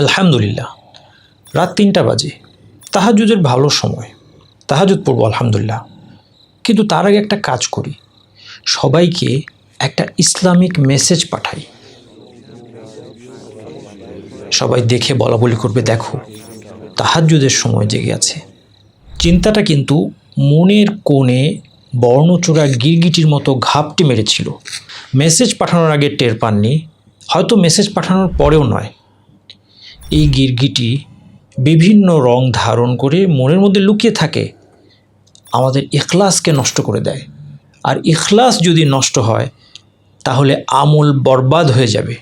আলহামদুলিল্লাহ। রাত তিনটা বাজে। তাহাজুদের ভালো সময়। তাহাজুদ পড়ব, আলহামদুলিল্লাহ। কিন্তু তার আগে একটা কাজ করি। সবাইকে একটা ইসলামিক মেসেজ পাঠাই। সবাই দেখে বলা বলি করবে, দেখো তাহাজুদের সময় জেগে আছে। চিন্তাটা কিন্তু মনের কোণে বর্ণচোরা গিরগিটির মতো ঘাপটি মেরেছিল। মেসেজ পাঠানোর আগে টের পাননি। হয়তো মেসেজ পাঠানোর পরেও নয়। এই গিরগিটি বিভিন্ন রং ধারণ করে মনের মধ্যে লুকিয়ে থাকে, আমাদের ইখলাসকে নষ্ট করে দেয়। আর ইখলাস যদি নষ্ট হয়, তাহলে আমল বরবাদ হয়ে যাবে।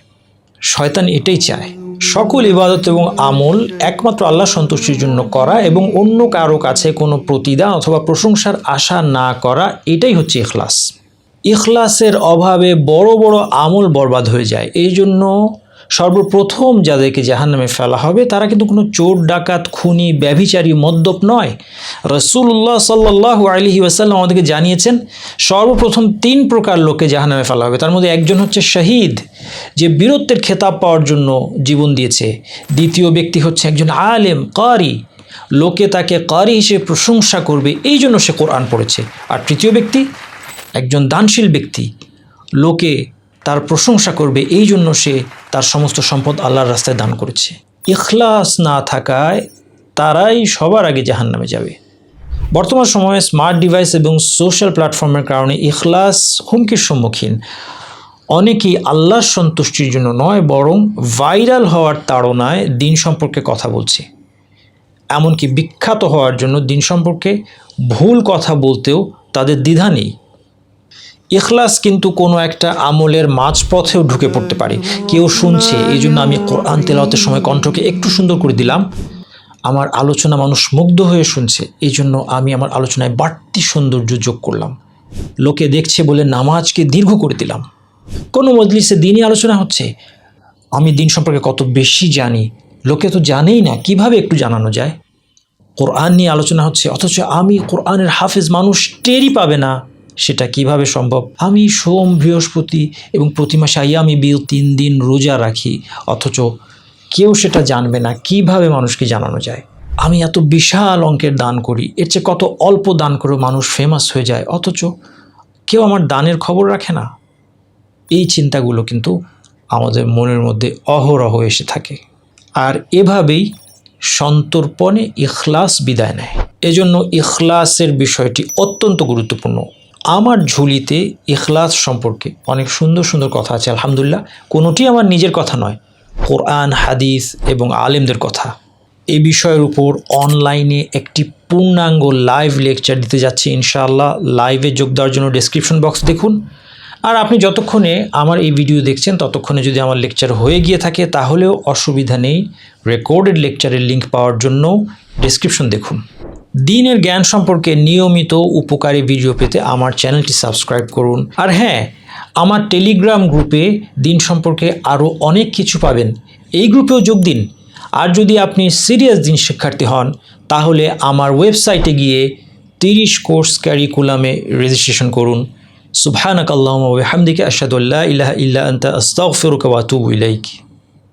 শয়তান এটাই চায়। সকল ইবাদত এবং আমল একমাত্র আল্লাহ সন্তুষ্টির জন্য করা এবং অন্য কারও কাছে কোনো প্রতিদান অথবা প্রশংসার আশা না করা, এটাই হচ্ছে ইখলাস। ইখলাসের অভাবে বড় বড় আমল বরবাদ হয়ে যায়। এই জন্য সর্বপ্রথম যাদেরকে জাহান্নামে ফেলা হবে, তারা কিন্তু কোনো চোর, ডাকাত, খুনি, ব্যভিচারী, মদ্যপ নয়। রসুল্লাহ সাল্লাহ আলহি ওয়াসাল্লাম আমাদেরকে জানিয়েছেন, সর্বপ্রথম তিন প্রকার লোককে জাহান্নামে ফেলা হবে। তার মধ্যে একজন হচ্ছে শহীদ, যে বীরত্বের খেতাব পাওয়ার জন্য জীবন দিয়েছে। দ্বিতীয় ব্যক্তি হচ্ছে একজন আলেম, কারি। লোকে তাকে কারি হিসেবে প্রশংসা করবে, এই জন্য সে কোরআন পড়েছে। আর তৃতীয় ব্যক্তি, একজন দানশীল ব্যক্তি। লোকে তার প্রশংসা করবে, এই জন্য সে তার সমস্ত সম্পদ আল্লাহর রাস্তায় দান করেছে। ইখলাস না থাকায় তারাই সবার আগে জাহান নামে যাবে। বর্তমান সময়ে স্মার্ট ডিভাইস এবং সোশ্যাল প্ল্যাটফর্মের কারণে ইখলাস হুমকির সম্মুখীন। অনেকেই আল্লাহর সন্তুষ্টির জন্য নয়, বরং ভাইরাল হওয়ার তাড়নায় দিন সম্পর্কে কথা বলছে। এমনকি বিখ্যাত হওয়ার জন্য দিন সম্পর্কে ভুল কথা বলতেও তাদের দ্বিধা নেই। ইখলাস কিন্তু কোনো একটা আমলের মাঝপথেও ঢুকে পড়তে পারে। কেউ শুনছে এই জন্য আমি কোরআন তেলাওয়াতের সময় কণ্ঠকে একটু সুন্দর করে দিলাম। আমার আলোচনা মানুষ মুগ্ধ হয়ে শুনছে এই জন্য আমি আমার আলোচনায় বাড়তি সৌন্দর্য যোগ করলাম। লোকে দেখছে বলে নামাজকে দীর্ঘ করে দিলাম। কোনো মজলিসে দিনই আলোচনা হচ্ছে। আমি দিন সম্পর্কে কত বেশি জানি, লোকে তো জানেই না, কীভাবে একটু জানানো যায়? কোরআন নিয়ে আলোচনা হচ্ছে, অথচ আমি কোরআনের হাফেজ মানুষ টেরই পাবে না। সেটা কীভাবে সম্ভব? আমি সোম, বৃহস্পতি এবং প্রতি মাসে আইয়ামি বিল তিন দিন রোজা রাখি। অথচ কেউ সেটা জানবে না, কীভাবে মানুষকে জানানো যায়? আমি এত বিশাল অঙ্কের দান করি, এর চেয়ে কত অল্প দান করে মানুষ ফেমাস হয়ে যায়। অথচ কেউ আমার দানের খবর রাখে না। এই চিন্তাগুলো কিন্তু আমাদের মনের মধ্যে অহরহ এসে থাকে। আর এভাবেই সন্তর্পণে ইখলাস বিদায় নেয়। এজন্য ইখলাসের বিষয়টি অত্যন্ত গুরুত্বপূর্ণ। আমার ঝুলিতে ইখলাস সম্পর্কে অনেক সুন্দর সুন্দর কথা আছে, আলহামদুলিল্লাহ। কোনোটি আমার নিজের কথা নয়, কোরআন, হাদিস এবং আলেমদের কথা। এই বিষয়ের উপর অনলাইনে একটি পূর্ণাঙ্গ লাইভ লেকচার দিতে যাচ্ছি ইনশাআল্লাহ। লাইভে যোগ দেওয়ার জন্য ডেসক্রিপশন বক্স দেখুন। আর আপনি যতক্ষণে আমার এই ভিডিও দেখছেন, ততক্ষণে যদি আমার লেকচার হয়ে গিয়ে থাকে, তাহলেও অসুবিধা নেই। রেকর্ডেড লেকচারের লিঙ্ক পাওয়ার জন্য ডেসক্রিপশন দেখুন। দিনের জ্ঞান সম্পর্কে নিয়মিত উপকারী ভিডিও পেতে আমার চ্যানেলটি সাবস্ক্রাইব করুন। আর হ্যাঁ আমার টেলিগ্রাম গ্রুপে দিন সম্পর্কে আরও অনেক কিছু পাবেন। এই গ্রুপেও যোগ দিন। আর যদি আপনি সিরিয়াস দিন শিক্ষার্থী হন, তাহলে আমার ওয়েবসাইটে গিয়ে তিরিশ কোর্স ক্যারিকুলামে রেজিস্ট্রেশন করুন। সুবহানাক আল্লাহুম্মা ওয়া বিহামদিকা, আশহাদু আল্লা ইলাহা ইল্লা আনতা, আস্তাগফিরুকা ওয়া আতুবু